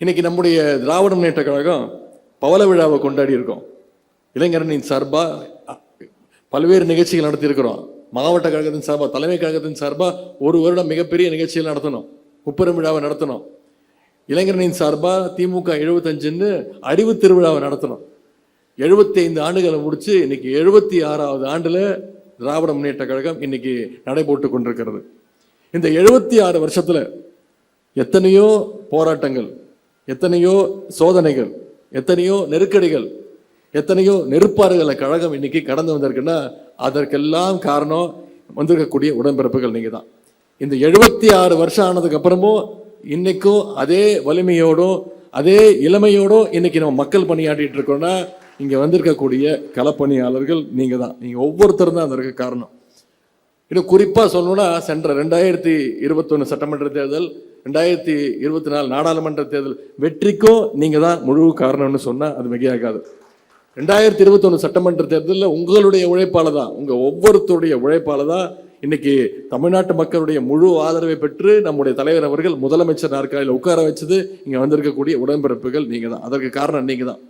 இன்னைக்கு நம்முடைய திராவிட முன்னேற்ற கழகம் பவள விழாவை கொண்டாடி இருக்கோம். இளைஞரணின் சார்பாக பல்வேறு நிகழ்ச்சிகள் நடத்தியிருக்கிறோம். மாவட்ட கழகத்தின் சார்பாக தலைமை கழகத்தின் சார்பாக ஒரு வருடம் மிகப்பெரிய நிகழ்ச்சிகள் நடத்தணும். முப்பெரும் விழாவை நடத்தணும். இளைஞரனின் சார்பாக திமுக எழுபத்தஞ்சுன்னு அறிவு திருவிழாவை நடத்தணும். எழுபத்தி ஐந்து ஆண்டுகளை முடித்து இன்னைக்கு எழுபத்தி ஆறாவது ஆண்டில் திராவிட முன்னேற்ற கழகம் இன்னைக்கு நடைபோட்டு கொண்டிருக்கிறது. இந்த எழுபத்தி ஆறு வருஷத்தில் எத்தனையோ போராட்டங்கள் எத்தனையோ சோதனைகள் எத்தனையோ நெருக்கடிகள் எத்தனையோ நெருப்பாறுகளை கழகம் இன்னைக்கு கடந்து வந்திருக்குன்னா அதற்கெல்லாம் காரணம் வந்திருக்கக்கூடிய உடன்பிறப்புகள் நீங்கள் தான். இந்த எழுபத்தி ஆறு வருஷம் ஆனதுக்கு அப்புறமும் இன்னைக்கும் அதே வலிமையோடும் அதே இளமையோடும் இன்னைக்கு நம்ம மக்கள் பணியாற்றிட்டு இருக்கோம்னா இங்கே வந்திருக்கக்கூடிய களப்பணியாளர்கள் நீங்கள் தான். நீங்கள் ஒவ்வொருத்தரும் தான் அதற்கு காரணம். இன்னும் குறிப்பாக சொல்லணும்னா சென்ற ரெண்டாயிரத்தி இருபத்தொன்னு சட்டமன்ற தேர்தல் ரெண்டாயிரத்தி இருபத்தி நாலு நாடாளுமன்ற தேர்தல் வெற்றிக்கும் நீங்கள் தான் முழு காரணம்னு சொன்னால் அது மிகையாகாது. ரெண்டாயிரத்தி இருபத்தொன்று சட்டமன்ற தேர்தலில் உங்களுடைய உழைப்பால் தான் உங்கள் ஒவ்வொருத்தருடைய உழைப்பால் தான் இன்னைக்கு தமிழ்நாட்டு மக்களுடைய முழு ஆதரவை பெற்று நம்முடைய தலைவர் அவர்கள் முதலமைச்சர் நாற்காலியில் உட்கார வச்சது இங்கே வந்திருக்கக்கூடிய உடன்பிறப்புகள் நீங்கள் தான் அதற்கு காரணம் நீங்கள் தான்